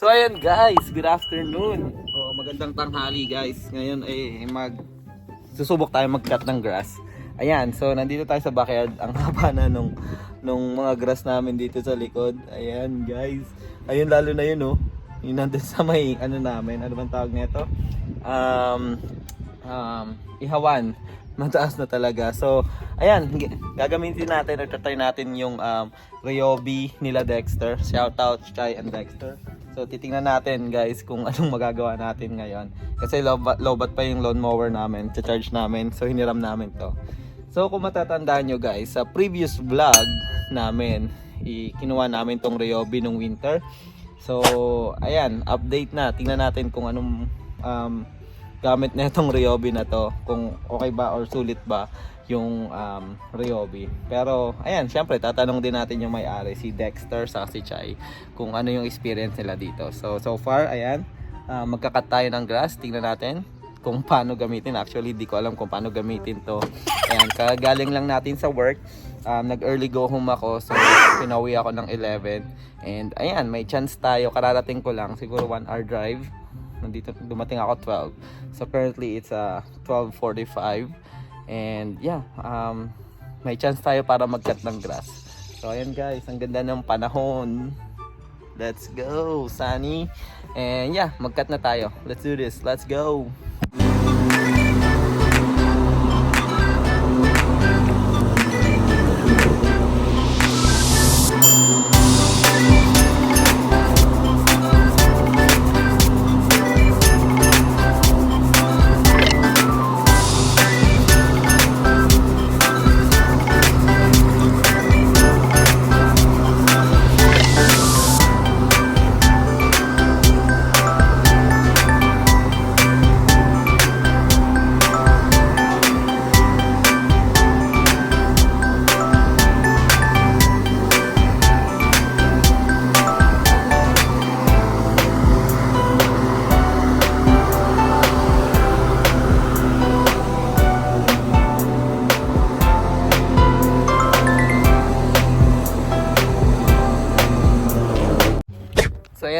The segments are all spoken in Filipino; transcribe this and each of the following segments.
So ayan guys, good afternoon. Oh, magandang tanghali guys. Ngayon ay mag susubok tayo mag-cut ng grass. Ayan, so nandito tayo sa backyard. Ang haba na nung nung mga grass namin dito sa likod. Ayan guys. Ayun lalo na yun oh. Yun nandun sa may ano namin. Ano bang tawag nito? Um, um, ihawan. Mataas na talaga. So, ayan, gagamitin natin or tatry natin yung um, Ryobi nila Dexter. Shout out Chai and Dexter. So, titingnan natin guys kung anong magagawa natin ngayon. Kasi lobat, lobat pa yung lawnmower namin, charge namin. So, hiniram namin to. So, kung matatandaan nyo guys, sa previous vlog namin, kinuha namin tong Ryobi nung winter. So, ayan, update na. Tingnan natin kung anong um, gamit na itong Ryobi na to. Kung okay ba or sulit ba yung um, Ryobi. Pero, ayan, syempre, tatanong din natin yung may-ari, si Dexter sa si Chai, kung ano yung experience nila dito. So, so far, ayan, ah, magkakat tayo ng grass. Tingnan natin kung paano gamitin. Actually, di ko alam kung paano gamitin to. Ayan, kagaling lang natin sa work. Um, nag-early go home ako, so pinawi ako ng 11. And ayan, may chance tayo. Kararating ko lang, siguro 1 hour drive. Nandito, dumating ako 12. So currently, it's uh, 12.45. And yeah, um, may chance tayo para mag-cut ng grass. So ayan guys, ang ganda ng panahon. Let's go, sunny. And yeah, mag-cut na tayo. Let's do this. Let's go.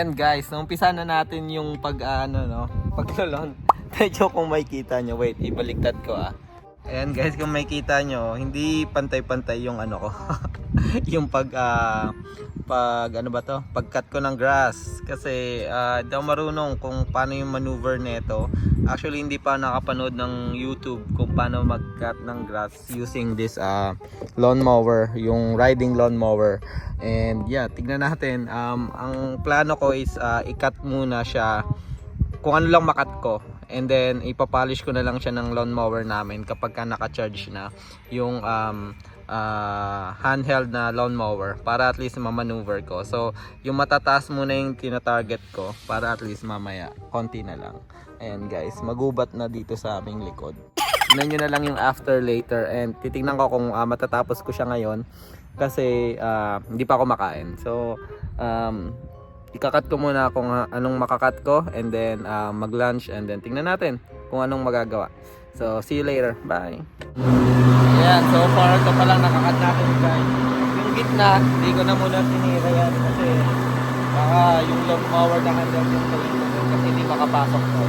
Ayan guys, naumpisa na natin yung pag ano no, paglolon. Medyo kung makikita nyo, wait, ibaliktad ko ah. Ayan guys, kung makikita nyo, hindi pantay-pantay yung ano ko. yung pag ah, pag ano ba to? Pag-cut ko ng grass kasi ah, daw marunong kung paano yung maneuver nito. Actually hindi pa nakapanood ng YouTube kung paano mag-cut ng grass using this ah lawnmower, yung riding lawnmower. And yeah, tignan natin. Um, ang plano ko is ah, i-cut muna siya kung ano lang makat ko. And then, ipapolish ko na lang siya ng lawnmower namin kapag ka naka-charge na yung um, ah, handheld na lawnmower para at least mamaneuver ko. So, yung matataas muna yung tina-target ko para at least mamaya, konti na lang. Ayan guys, magubat na dito sa aming likod. Tignan nyo na lang yung after later and titignan ko kung ah, matatapos ko siya ngayon kasi ah, hindi pa ako makain. So, um, ikakat ko muna kung anong makakat ko and then ah, mag-lunch and then tingnan natin kung anong magagawa. So, see you later. Bye! Ayan, so far ito pa lang nakakat natin guys. Yung gitna, hindi ko na muna tinira yan kasi baka yung long mower na handle yung dun kasi hindi makapasok to.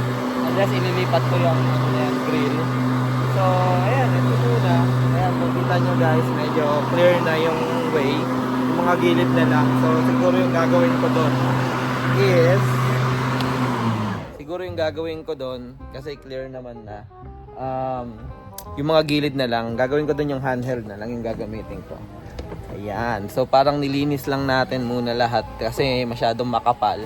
Unless ililipat ko yung ano na yan, grill. So, ayan, ito muna. Ayan, kung kita nyo guys, medyo clear na yung way. Yung mga gilid na lang. So, siguro yung gagawin ko doon is siguro yung gagawin ko doon kasi clear naman na um, yung mga gilid na lang gagawin ko doon yung handheld na lang yung gagamitin ko ayan so parang nilinis lang natin muna lahat kasi masyadong makapal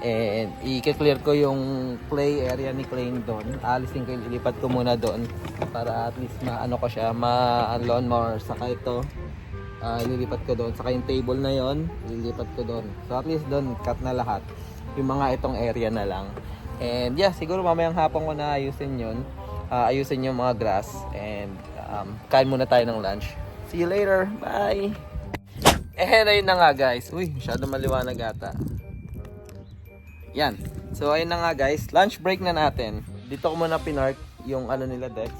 and i-clear ko yung play area ni Klein doon alisin ko ilipat ko muna doon para at least maano ko siya ma lawnmower saka ito Ah, ililipat ko doon. Saka yung table na yon, ililipat ko doon. So at least doon, cut na lahat. Yung mga itong area na lang. And yeah, siguro mamayang hapon ko na ayusin yun. Ah, ayusin yung mga grass. And um, kain muna tayo ng lunch. See you later. Bye! Eh, ayun na nga guys. Uy, masyado maliwanag ata. Yan. So, ayun na nga guys. Lunch break na natin. Dito ko muna pinark yung ano nila Dex.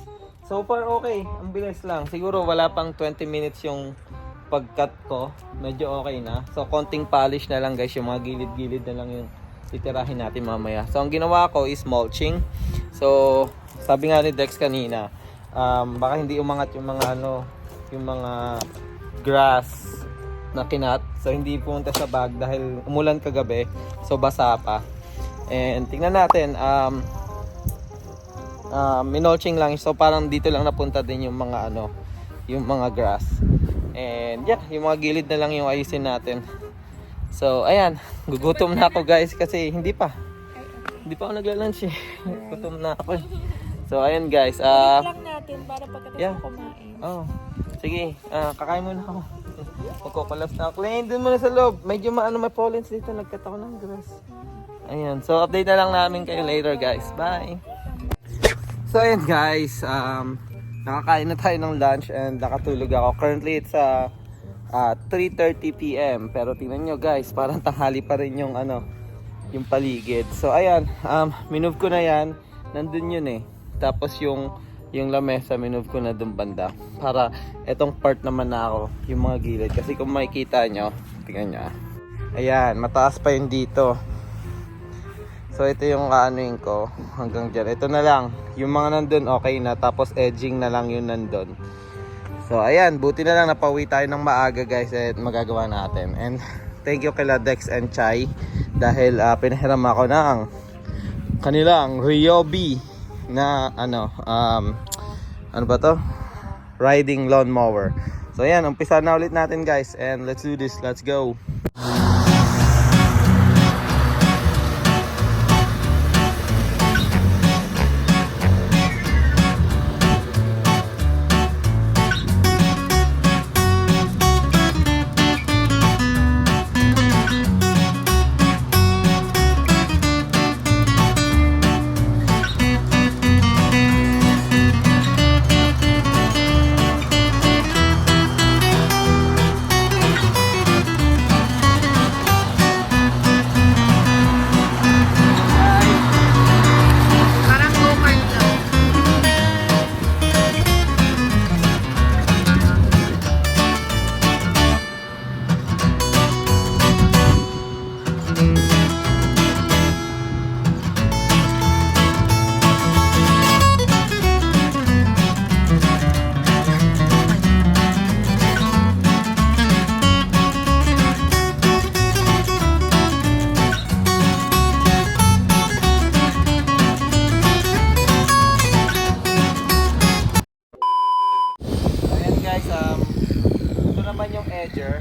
So far okay. Ang bilis lang. Siguro wala pang 20 minutes yung pag-cut ko. Medyo okay na. So, konting polish na lang guys. Yung mga gilid-gilid na lang yung titirahin natin mamaya. So, ang ginawa ko is mulching. So, sabi nga ni Dex kanina, um, baka hindi umangat yung mga ano, yung mga grass na kinat. So, hindi pumunta sa bag dahil umulan kagabi. So, basa pa. And tingnan natin, um, uh, minulching lang. So, parang dito lang napunta din yung mga ano, yung mga grass. And yeah, yung mga gilid na lang yung ayusin natin. So, ayan, gugutom na ako guys kasi hindi pa. Hindi pa ako nagla-lunch eh. Gutom na ako eh. So, ayan guys. ah lang natin para pagkatapos yeah. kumain. oh, sige, ah kakain muna ako. Magkukulas na ako. Lane, dun muna sa loob. Medyo maano may pollens dito. Nagkat ako ng grass. Ayan. So, update na lang namin kayo later guys. Bye! So, ayan guys. Um, nakakain na tayo ng lunch and nakatulog ako. Currently, it's uh, uh, 3.30pm. Pero tingnan nyo guys, parang tanghali pa rin yung ano, yung paligid. So, ayan. Um, minove ko na yan. Nandun yun eh. Tapos yung yung lamesa, minove ko na dun banda. Para etong part naman na ako, yung mga gilid. Kasi kung makikita nyo, tingnan nyo ah. Ayan, mataas pa yun dito. So ito yung aanuin ko hanggang dyan. Ito na lang. Yung mga nandun okay na. Tapos edging na lang yung nandun. So ayan, buti na lang napawi tayo ng maaga guys at magagawa natin. And thank you kila Dex and Chai dahil uh, pinahiram ako ng kanilang Ryobi na ano um ano ba to? Riding lawnmower. So ayan, umpisa na ulit natin guys and let's do this. Let's go. Edger.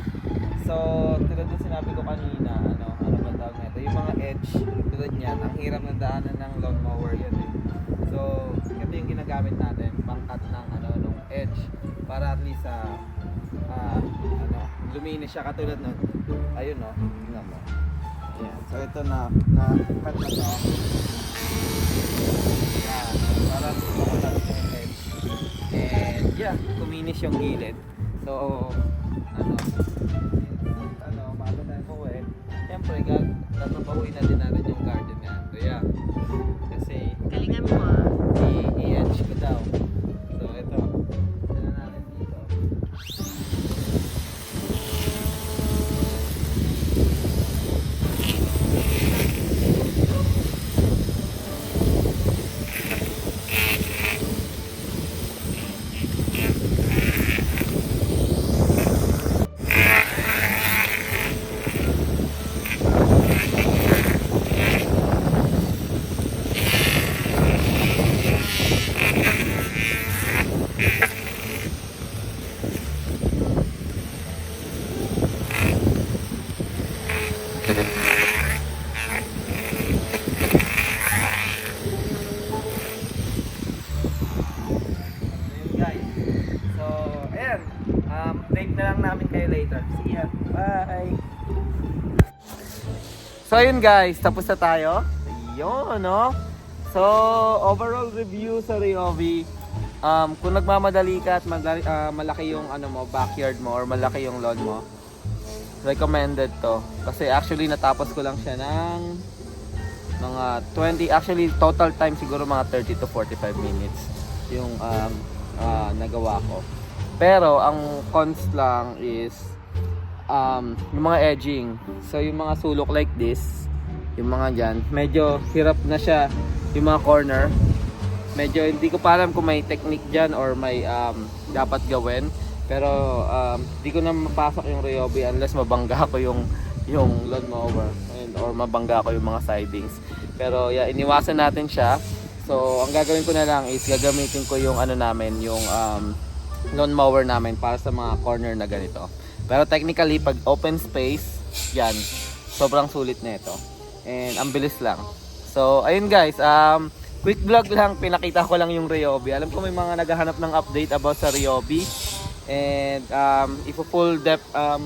So, tulad ng sinabi ko kanina, ano, ano ba tawag nito? Yung mga edge, tulad niyan, ang hirap na daanan ng lawnmower yun eh. So, ito yung ginagamit natin, pangkat ng ano, nung edge. Para at least, ah, ah, ano, luminis siya katulad nun. Ayun no, tingnan mo. Ayan. So, ito na, na cut na to. Yan. Para lumakas yung edge. And yeah, kuminis yung gilid. So, ano, ano, bago tayo po eh. Siyempre, gag, tatrabahuin na See ya. Bye! So, ayun guys. Tapos na tayo. Ayun, no? So, overall review sa Ryobi. Um, kung nagmamadali ka at madali, ah, malaki yung ano mo, backyard mo or malaki yung lawn mo, recommended to. Kasi actually natapos ko lang siya ng mga 20, actually total time siguro mga 30 to 45 minutes yung um, ah, nagawa ko. Pero ang cons lang is um, yung mga edging. So yung mga sulok like this, yung mga dyan. Medyo hirap na siya yung mga corner. Medyo hindi ko pa alam kung may technique dyan or may um, dapat gawin. Pero um, hindi ko na mapasok yung Ryobi unless mabangga ko yung yung lawnmower and or mabangga ko yung mga sidings. Pero yeah, iniwasan natin siya. So, ang gagawin ko na lang is gagamitin ko yung ano namin, yung um, lawnmower namin para sa mga corner na ganito. Pero technically, pag open space, yan, sobrang sulit na ito. And ang bilis lang. So, ayun guys, um, quick vlog lang, pinakita ko lang yung Ryobi. Alam ko may mga naghahanap ng update about sa Ryobi. And um, if full depth um,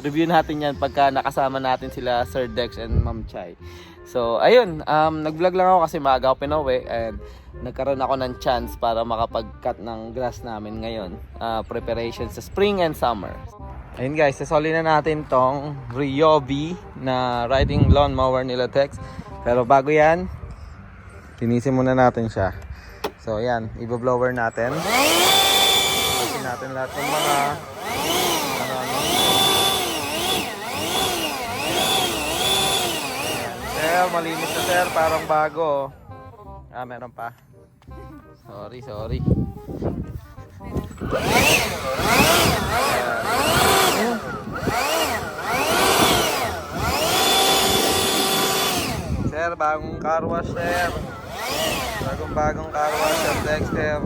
review natin yan pagka nakasama natin sila Sir Dex and Ma'am Chai. So, ayun, um, nag-vlog lang ako kasi maaga ako pinauwi and nagkaroon ako ng chance para makapag-cut ng grass namin ngayon. Uh, preparation sa spring and summer. Ayun guys, sasoli na natin tong Ryobi na riding lawn mower nila Tex. Pero bago yan, tinisin muna natin siya. So, ayan, i-blower natin. Tinisin natin lahat ng mga ano, Sir, malinis na sir, parang bago. Ah, meron pa. Sorry, sorry. Sir, bagong car wash, sir. Bagong bagong car wash, sir Dexter.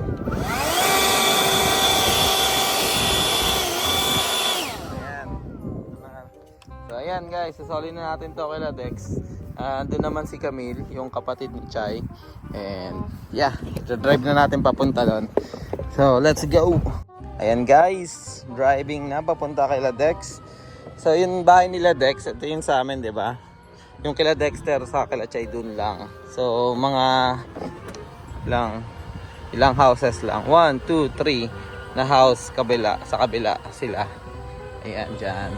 So ayan guys, sasoli na natin to kay Dex. Ah, andun naman si Camille, yung kapatid ni Chai. And yeah, drive na natin papunta doon. So let's go! Ayan guys, driving na papunta kay Dex. So yung bahay nila Dex, ito yung sa amin, di ba? Yung kila Dexter sa kila Chai dun lang. So mga lang ilang houses lang. 1, 2, 3 na house kabila sa kabila sila. Ayan dyan.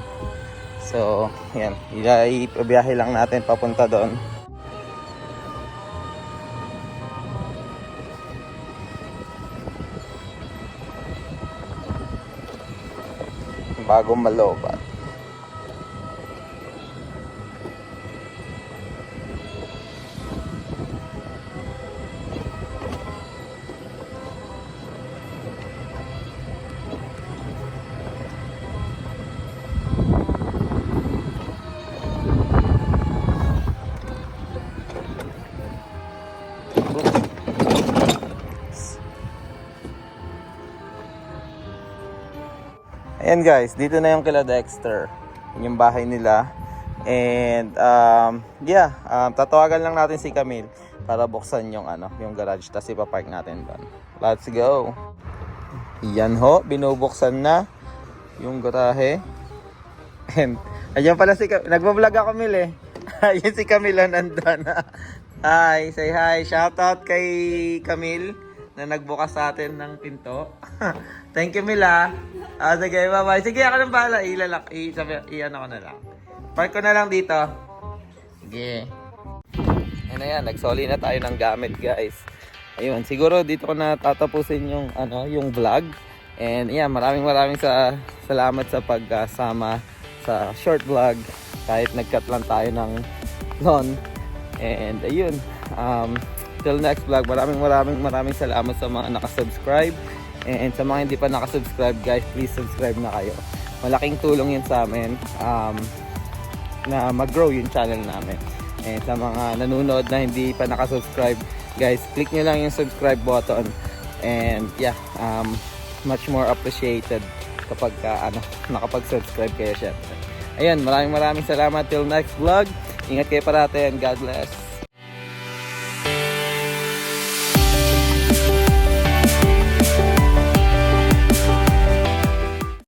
So, yan. Ipabiyahe lang natin papunta doon. Bagong malobat. Ayan guys, dito na yung kila Dexter. Yun yung bahay nila. And um, yeah, um, tatawagan lang natin si Camille para buksan yung ano, yung garage tapos ipapark natin doon. Let's go. Yan ho, binubuksan na yung garahe. And ayan pala si Camille. Nagbablog ako Camille eh. Ayan si Camille ang nandun. hi, say hi. Shout out kay Camille na nagbukas sa atin ng pinto. Thank you, Mila. Ah, sige, bye-bye. Sige, ako nang bahala. Ilalak, i, sabi, i-ano ko na lang. Park ko na lang dito. Sige. Ano yan, nagsoli na tayo ng gamit, guys. Ayun, siguro dito ko na tatapusin yung, ano, yung vlog. And yeah, maraming maraming sa salamat sa pagsama sa short vlog. Kahit nag-cut lang tayo ng lawn. And ayun, um, till next vlog, maraming maraming maraming salamat sa mga nakasubscribe. And sa mga hindi pa nakasubscribe, guys, please subscribe na kayo. Malaking tulong yun sa amin um, na mag-grow yung channel namin. And sa mga nanonood na hindi pa nakasubscribe, guys, click nyo lang yung subscribe button. And yeah, um, much more appreciated kapag ka, ano, nakapag-subscribe kayo syempre. Ayun, maraming maraming salamat till next vlog. Ingat kayo parate and God bless.